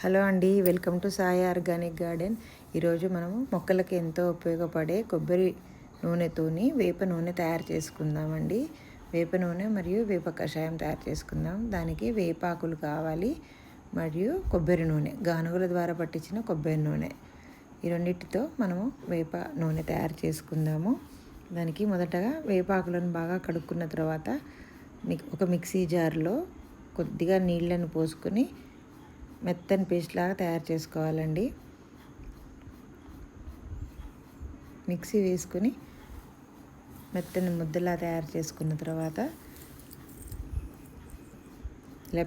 Hello అండి welcome to Sai organic garden. ఈరోజు మనము మొక్కలకి ఎంతో ఉపయోగపడే కొబ్బరి నూనెతోని వేప నూనె తయారు చేసుకుందామండి. వేప నూనె మరియు వేప కషాయం తయారు చేసుకుందాం. దానికి వేపాకులు కావాలి మరియు కొబ్బరి నూనె గానుగుల ద్వారా పట్టించిన కొబ్బరి నూనె. ఈ రెండింటితో మనము వేప నూనె తయారు చేసుకుందాము. దానికి మొదటగా వేపాకులను బాగా కడుక్కున్న తర్వాత ఒక మిక్సీ జార్లో కొద్దిగా నీళ్ళను పోసుకొని మెత్తని పేస్ట్ లాగా తయారు చేసుకోవాలండి. మిక్సీ వేసుకొని మెత్తని ముద్దలా తయారు చేసుకున్న తర్వాత ఇలా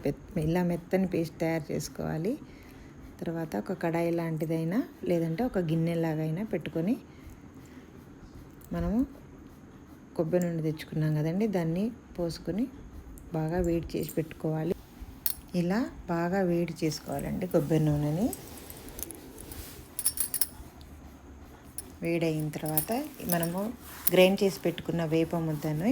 ఇలా మెత్తని పేస్ట్ తయారు చేసుకోవాలి. తర్వాత ఒక కడాయి లాంటిదైనా లేదంటే ఒక గిన్నెలాగైనా పెట్టుకొని మనము కొబ్బరి నూనె తెచ్చుకున్నాం కదండి దాన్ని పోసుకొని బాగా వేడి చేసి పెట్టుకోవాలి. ఇలా బాగా వేడి చేసుకోవాలండి కొబ్బరి నూనెని. వేడైన తర్వాత మనము గ్రైండ్ చేసి పెట్టుకున్న వేప ముద్దను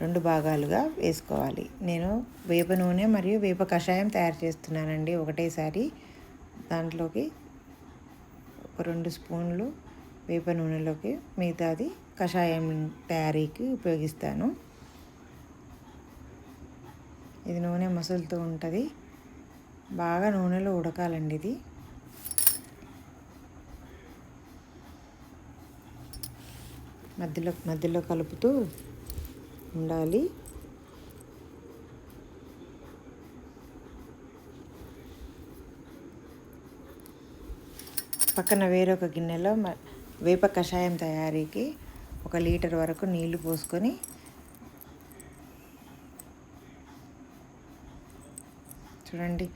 రెండు భాగాలుగా వేసుకోవాలి. నేను వేప నూనె మరియు వేప కషాయం తయారు చేస్తున్నానండి ఒకటేసారి. దాంట్లోకి ఒక రెండు స్పూన్లు వేప నూనెలోకి మిగతాది కషాయం తయారీకి ఉపయోగిస్తాను. ఇది నూనె మసులుతూ ఉంటుంది. బాగా నూనెలో ఉడకాలండి ఇది. మధ్యలో మధ్యలో కలుపుతూ ఉండాలి. పక్కన వేరొక గిన్నెలో వేప కషాయం తయారీకి ఒక లీటర్ వరకు నీళ్ళు పోసుకొని చూడండి.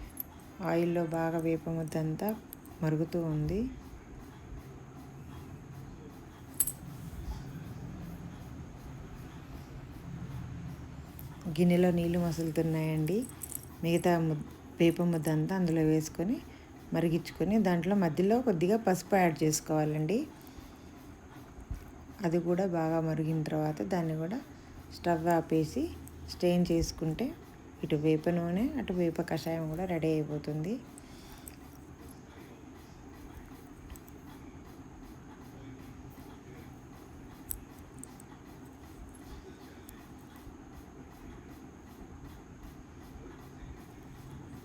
ఆయిల్లో బాగా వేపముద్దంతా మరుగుతూ ఉంది. గిన్నెలో నీళ్ళు మసులుతున్నాయండి. మిగతా వేప ముద్ద అంతా అందులో వేసుకొని మరిగించుకొని దాంట్లో మధ్యలో కొద్దిగా పసుపు యాడ్ చేసుకోవాలండి. అది కూడా బాగా మరిగిన తర్వాత దాన్ని కూడా స్టవ్ ఆపేసి స్టెయిన్ చేసుకుంటే ఇటు వేప నూనె అటు వేప కషాయం కూడా రెడీ అయిపోతుంది.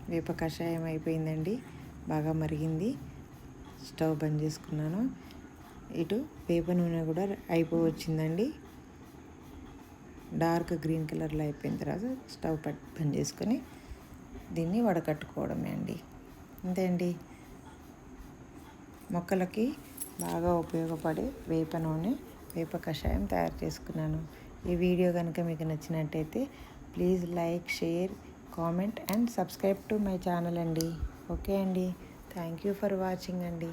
వేప కషాయం అయిపోయిందండి. బాగా మరిగింది. స్టవ్ బంద్ చేసుకున్నాను. ఇటు వేప నూనె కూడా అయిపోవచ్చిందండి డార్క్ గ్రీన్ కలర్లో అయిపోయిన తర్వాత స్టవ్ బంద్ చేసుకొని దీన్ని వడకట్టుకోవడమే అండి. అంతే అండి. మొక్కలకి బాగా ఉపయోగపడే వేప నూనె వేప కషాయం తయారు చేసుకున్నాను. ఈ వీడియో కనుక మీకు నచ్చినట్టయితే please like share comment and subscribe to my channel అండి. ఓకే అండి. థ్యాంక్ యూ ఫర్ వాచింగ్ అండి.